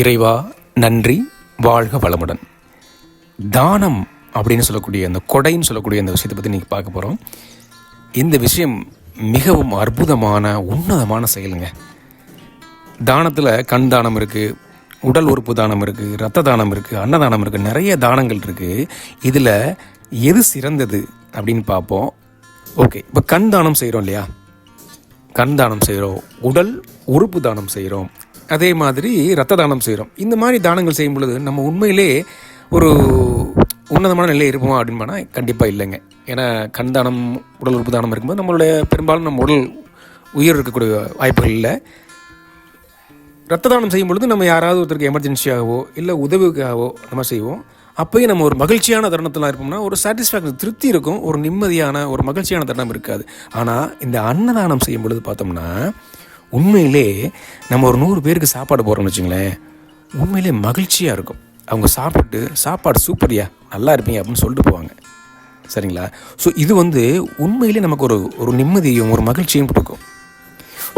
இறைவா நன்றி வாழ்க வளமுடன். தானம் அப்படின்னு சொல்லக்கூடிய அந்த கொடைன்னு சொல்லக்கூடிய அந்த விஷயத்தை பற்றி நீங்கள் பார்க்க போகிறோம் இந்த விஷயம் மிகவும் அற்புதமான உன்னதமான செயலுங்க. தானத்தில் கண் தானம் இருக்குது உடல் உறுப்பு தானம் இருக்குது ரத்த தானம் இருக்குது அன்னதானம் இருக்குது நிறைய தானங்கள் இருக்குது இதில் எது சிறந்தது அப்படின்னு பார்ப்போம். ஓகே இப்போ கண் தானம் செய்கிறோம் இல்லையா? கண் தானம் செய்கிறோம் உடல் உறுப்பு தானம் செய்கிறோம் அதே மாதிரி ரத்த தானம் செய்கிறோம் இந்த மாதிரி தானங்கள் செய்யும் பொழுது நம்ம உண்மையிலே ஒரு உன்னதமான நிலை இருப்போமா அப்படின்னு பண்ணால் கண்டிப்பாக இல்லைங்க. ஏன்னா கண் தானம் உடல் உறுப்பு தானம் இருக்கும்போது நம்மளுடைய பெரும்பாலும் நம்ம உடல் உயிர் இருக்கக்கூடிய வாய்ப்புகள் இல்லை. ரத்த தானம் செய்யும் பொழுது நம்ம யாராவது ஒருத்தருக்கு எமர்ஜென்சியாகவோ இல்லை உதவிக்காகவோ நம்ம செய்வோம். அப்போயும் நம்ம ஒரு மகிழ்ச்சியான தருணத்தில் இருப்போம்னா ஒரு சாட்டிஸ்ஃபேக்ஷன் திருப்தி இருக்கும் ஒரு நிம்மதியான ஒரு மகிழ்ச்சியான தருணம் இருக்காது. ஆனால் இந்த அன்னதானம் செய்யும் பொழுது பார்த்தோம்னா உண்மையிலே நம்ம ஒரு நூறு பேருக்கு சாப்பாடு போடுறோம்னு வச்சுங்களேன் உண்மையிலே மகிழ்ச்சியாக இருக்கும். அவங்க சாப்பிட்டு சாப்பாடு சூப்பரியா நல்லா இருப்பீங்க அப்படின்னு சொல்லிட்டு போவாங்க. சரிங்களா? ஸோ இது வந்து உண்மையிலே நமக்கு ஒரு ஒரு நிம்மதியும் ஒரு மகிழ்ச்சியும் கொடுக்கும்.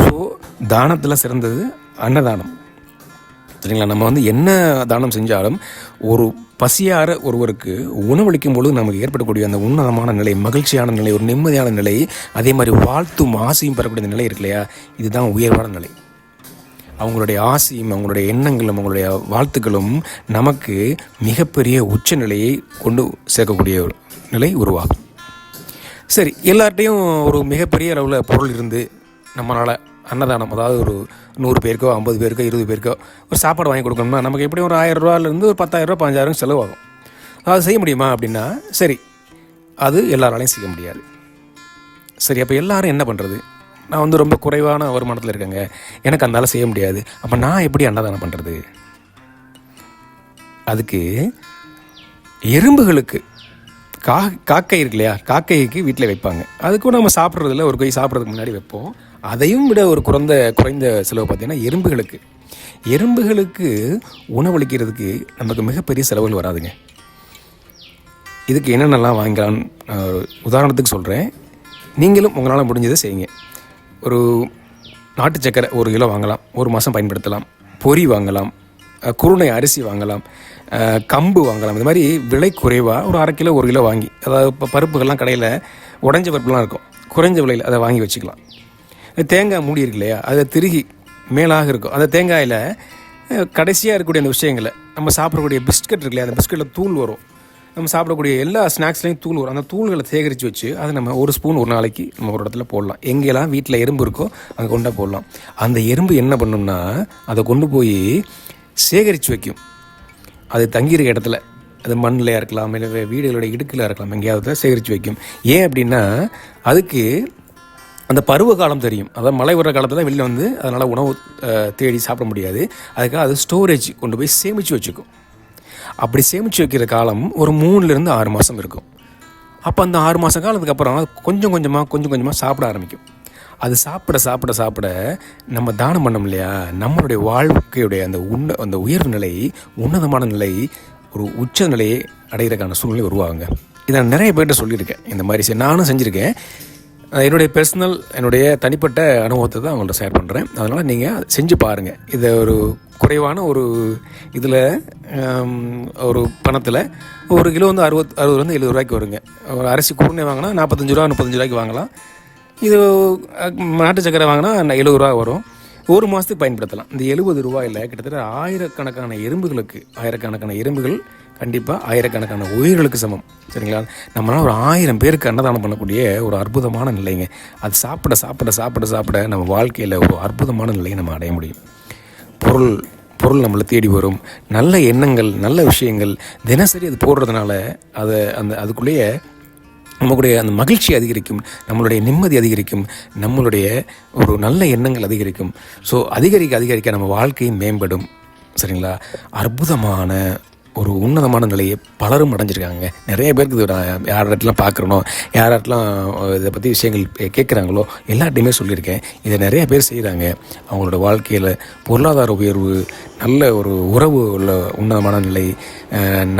ஸோ தானத்தில் சிறந்தது அன்னதானம். சரிங்களா? நம்ம வந்து என்ன தானம் செஞ்சாலும் ஒரு பசியார ஒருவருக்கு உணவளிக்கும் பொழுது நமக்கு ஏற்படக்கூடிய அந்த உன்னதமான நிலை மகிழ்ச்சியான நிலை ஒரு நிம்மதியான நிலை அதே மாதிரி வாழ்த்தும் ஆசையும் பெறக்கூடிய நிலை இருக்கு இல்லையா? இதுதான் உயர்வான நிலை. அவங்களுடைய ஆசையும் அவங்களுடைய எண்ணங்களும் அவங்களுடைய வாழ்த்துக்களும் நமக்கு மிகப்பெரிய உச்ச நிலையை கொண்டு சேர்க்கக்கூடிய ஒரு நிலை உருவாகும். சரி எல்லார்ட்டையும் ஒரு மிகப்பெரிய அளவில் பொருள் இருந்து நம்மளால் அன்னதானம் அதாவது ஒரு நூறு பேருக்கோ ஐம்பது பேருக்கோ இருபது பேருக்கோ ஒரு சாப்பாடு வாங்கி கொடுக்கணும்னா நமக்கு எப்படியும் ஒரு ஆயிரம் ரூபாயிலேருந்து ஒரு பத்தாயிரம் பதினஞ்சாயிரம் செலவாகும். அது செய்ய முடியுமா அப்படின்னா சரி அது எல்லாராலையும் செய்ய முடியாது. சரி அப்போ எல்லாரும் என்ன பண்ணுறது நான் வந்து ரொம்ப குறைவான வருமானத்தில் இருக்கேங்க. எனக்கு அந்தால செய்ய முடியாது. அப்போ நான் எப்படி அன்னதானம் பண்ணுறது அதுக்கு எறும்புகளுக்கு கா காக்கை இருக்கு இல்லையா? காக்கைக்கு வீட்டில் வைப்பாங்க. அதுக்கும் நம்ம சாப்பிட்றதில்ல. ஒரு கை சாப்பிட்றதுக்கு முன்னாடி வைப்போம். அதையும் விட ஒரு குறைந்த குறைந்த செலவு பார்த்தீங்கன்னா எறும்புகளுக்கு. எறும்புகளுக்கு உணவளிக்கிறதுக்கு நமக்கு மிகப்பெரிய செலவுகள் வராதுங்க. இதுக்கு என்னென்னலாம் வாங்கலான்னு உதாரணத்துக்கு சொல்கிறேன் நீங்களும் உங்களால் முடிஞ்சதை செய்யுங்க. ஒரு நாட்டு சக்கரை ஒரு கிலோ வாங்கலாம் ஒரு மாதம் பயன்படுத்தலாம். பொரி வாங்கலாம் குருணை அரிசி வாங்கலாம் கம்பு வாங்கலாம். இது மாதிரி விலை குறைவாக ஒரு அரை கிலோ ஒரு கிலோ வாங்கி அதாவது இப்போ பருப்புகள்லாம் கடையில் உடஞ்ச பருப்புலாம் இருக்கும். குறைஞ்ச விலையில் அதை வாங்கி வச்சுக்கலாம். தேங்காய் மூடி இருக்கு இல்லையா அதை திருகி மேலாக இருக்கும். அந்த தேங்காயில் கடைசியாக இருக்கக்கூடிய அந்த விஷயங்களை நம்ம சாப்பிடக்கூடிய பிஸ்கட் இருக்கு இல்லையா அந்த பிஸ்கட்டில் தூள் வரும். நம்ம சாப்பிடக்கூடிய எல்லா ஸ்நாக்ஸ்லையும் தூள் வரும். அந்த தூள்களை சேகரித்து வச்சு அதை நம்ம ஒரு ஸ்பூன் ஒரு நாளைக்கு நம்ம ஒரு இடத்துல போடலாம். எங்கெல்லாம் வீட்டில் எறும்பு இருக்கோ அங்கே கொண்டா போடலாம். அந்த எறும்பு என்ன பண்ணும்னா அதை கொண்டு போய் சேகரித்து வைக்கும். அது தங்கியிருக்க இடத்துல அது மண்ணில் இருக்கலாம் இல்லை வீடுகளோட இடுக்கில் இருக்கலாம் எங்கேயாவது சேகரித்து வைக்கும். ஏன் அப்படின்னா அதுக்கு அந்த பருவ காலம் தெரியும். அதாவது மழை வர காலத்தில் வெளியில் வந்து அதனால் உணவு தேடி சாப்பிட முடியாது. அதுக்காக அது ஸ்டோரேஜ் கொண்டு போய் சேமித்து வச்சுக்கும். அப்படி சேமித்து வைக்கிற காலம் ஒரு மூணுலேருந்து ஆறு மாதம் இருக்கும். அப்போ அந்த ஆறு மாத காலத்துக்கு அப்புறம் கொஞ்சம் கொஞ்சமாக கொஞ்சம் கொஞ்சமாக சாப்பிட ஆரம்பிக்கும். அது சாப்பிட சாப்பிட சாப்பிட நம்ம தானம் பண்ணோம் இல்லையா? நம்மளுடைய வாழ்க்கையுடைய அந்த உன்ன அந்த உயர்வு நிலை உன்னதமான நிலை ஒரு உச்ச நிலையை அடைகிறதுக்கான சூழ்நிலை உருவாகுங்க. இதை நான் நிறைய பேர்கிட்ட சொல்லியிருக்கேன். இந்த மாதிரி நானும் செஞ்சுருக்கேன். என்னுடைய பர்சனல் என்னுடைய தனிப்பட்ட அனுபவத்தை தான் அவங்கள்ட்ட ஷேர் பண்ணுறேன் அதனால் நீங்கள் செஞ்சு பாருங்கள் இதை ஒரு குறைவான ஒரு இதில் ஒரு பணத்தில் ஒரு கிலோ வந்து அறுபத் அறுபதுலேருந்து எழுபது ரூபாய்க்கு வருங்க. ஒரு அரிசி கூடனே வாங்கினா நாற்பத்தஞ்சு ரூபா முப்பத்தஞ்சு ரூபாய்க்கு வாங்கலாம். இது நாட்டு சக்கரை வாங்கினா எழுபது ரூபா வரும். ஒரு மாதத்துக்கு பயன்படுத்தலாம். இந்த எழுபது ரூபாயில் கிட்டத்தட்ட ஆயிரக்கணக்கான எறும்புகளுக்கு ஆயிரக்கணக்கான எறும்புகள் கண்டிப்பாக ஆயிரக்கணக்கான உயிர்களுக்கு சமம். சரிங்களா? நம்மளால் ஒரு ஆயிரம் பேருக்கு அன்னதானம் பண்ணக்கூடிய ஒரு அற்புதமான நிலைங்க. அது சாப்பிட சாப்பிட சாப்பிட சாப்பிட நம்ம வாழ்க்கையில் ஒரு அற்புதமான நிலையை நம்ம அடைய முடியும். பொருள் பொருள் நம்மளை தேடி வரும். நல்ல எண்ணங்கள் நல்ல விஷயங்கள் தினசரி அது போடுறதுனால அதை அந்த அதுக்குள்ளேயே நம்மளுடைய அந்த மகிழ்ச்சி அதிகரிக்கும். நம்மளுடைய நிம்மதி அதிகரிக்கும். நம்மளுடைய ஒரு நல்ல எண்ணங்கள் அதிகரிக்கும். ஸோ அதிகரிக்க அதிகரிக்க நம்ம வாழ்க்கையும் மேம்படும். சரிங்களா? அற்புதமான ஒரு உன்னதமான நிலையை பலரும் அடைஞ்சிருக்காங்க. நிறைய பேருக்கு இது நான் யார் இடத்துலாம் பார்க்குறனோ யார் இடத்துலாம் இதை பற்றி விஷயங்கள் கேட்குறாங்களோ எல்லாத்தையுமே சொல்லியிருக்கேன். இதை நிறைய பேர் செய்கிறாங்க அவங்களோட வாழ்க்கையில் பொருளாதார உயர்வு நல்ல ஒரு உறவு உள்ள உன்னதமான நிலை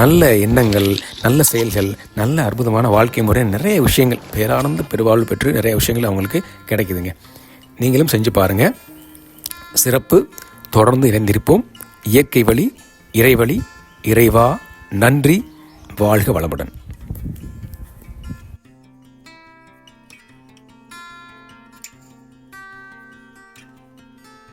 நல்ல எண்ணங்கள் நல்ல செயல்கள் நல்ல அற்புதமான வாழ்க்கை முறை நிறைய விஷயங்கள் பேரானந்த பெருவாழ்வு பெற்று நிறைய விஷயங்கள் அவங்களுக்கு கிடைக்குதுங்க. நீங்களும் செஞ்சு பாருங்கள் சிறப்பு தொடர்ந்து இணைந்திருப்போம். இயற்கை வழி இறைவழி இறைவா நன்றி வாழ்க வளமுடன்.